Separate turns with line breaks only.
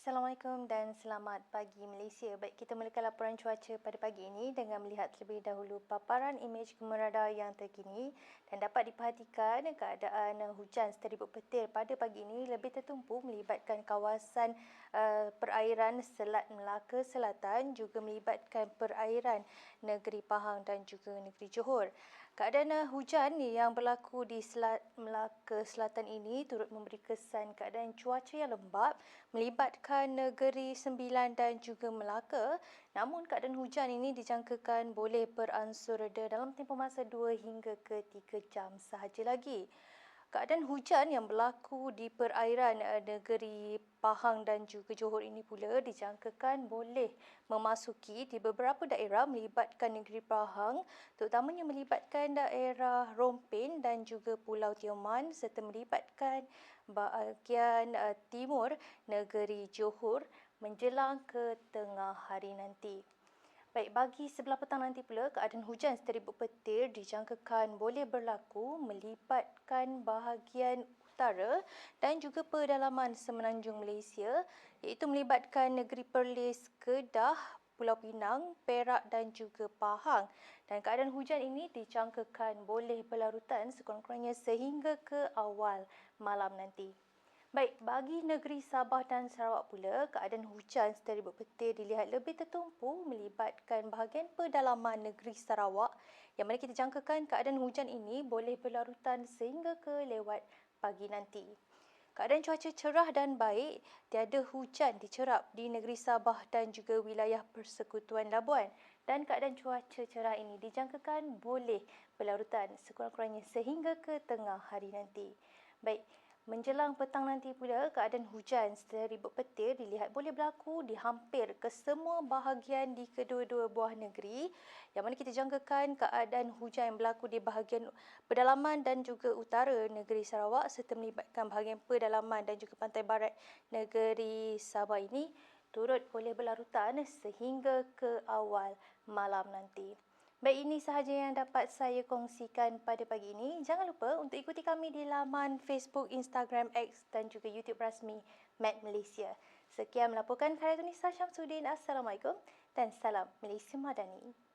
Assalamualaikum dan selamat pagi Malaysia. Baik, kita mulakan laporan cuaca pada pagi ini dengan melihat terlebih dahulu paparan imej kemeradar yang terkini dan dapat diperhatikan keadaan hujan seteribut petir pada pagi ini lebih tertumpu melibatkan kawasan uh, perairan Selat Melaka Selatan juga melibatkan perairan negeri Pahang dan juga negeri Johor. Keadaan hujan yang berlaku di Selat Melaka Selatan ini turut memberi kesan keadaan cuaca yang lembap melibatkan melibatkan negeri Sembilan dan juga Melaka. Namun keadaan hujan ini dijangkakan boleh beransur reda dalam tempoh masa 2 hingga ke 3 jam sahaja lagi. Keadaan hujan yang berlaku di perairan eh, negeri Pahang dan juga Johor ini pula dijangkakan boleh memasuki di beberapa daerah melibatkan negeri Pahang terutamanya melibatkan daerah Rompin dan juga Pulau Tioman serta melibatkan bahagian eh, timur negeri Johor menjelang ke tengah hari nanti. Baik, bagi sebelah petang nanti pula, keadaan hujan seteribut petir dijangkakan boleh berlaku melibatkan bahagian utara dan juga pedalaman semenanjung Malaysia iaitu melibatkan negeri Perlis, Kedah, Pulau Pinang, Perak dan juga Pahang. Dan keadaan hujan ini dijangkakan boleh berlarutan sekurang-kurangnya sehingga ke awal malam nanti. Baik, bagi negeri Sabah dan Sarawak pula, keadaan hujan seteribut petir dilihat lebih tertumpu melibatkan bahagian pedalaman negeri Sarawak yang mana kita jangkakan keadaan hujan ini boleh berlarutan sehingga ke lewat pagi nanti. Keadaan cuaca cerah dan baik, tiada hujan dicerap di negeri Sabah dan juga wilayah Persekutuan Labuan dan keadaan cuaca cerah ini dijangkakan boleh berlarutan sekurang-kurangnya sehingga ke tengah hari nanti. Baik, Menjelang petang nanti pula, keadaan hujan seribut petir dilihat boleh berlaku di hampir ke semua bahagian di kedua-dua buah negeri. Yang mana kita jangkakan keadaan hujan yang berlaku di bahagian pedalaman dan juga utara negeri Sarawak serta melibatkan bahagian pedalaman dan juga pantai barat negeri Sabah ini turut boleh berlarutan sehingga ke awal malam nanti. Baik, ini sahaja yang dapat saya kongsikan pada pagi ini. Jangan lupa untuk ikuti kami di laman Facebook, Instagram, X dan juga YouTube rasmi Met Malaysia. Sekian melaporkan Khairatun Nisa Syamsuddin. Assalamualaikum dan salam Malaysia Madani.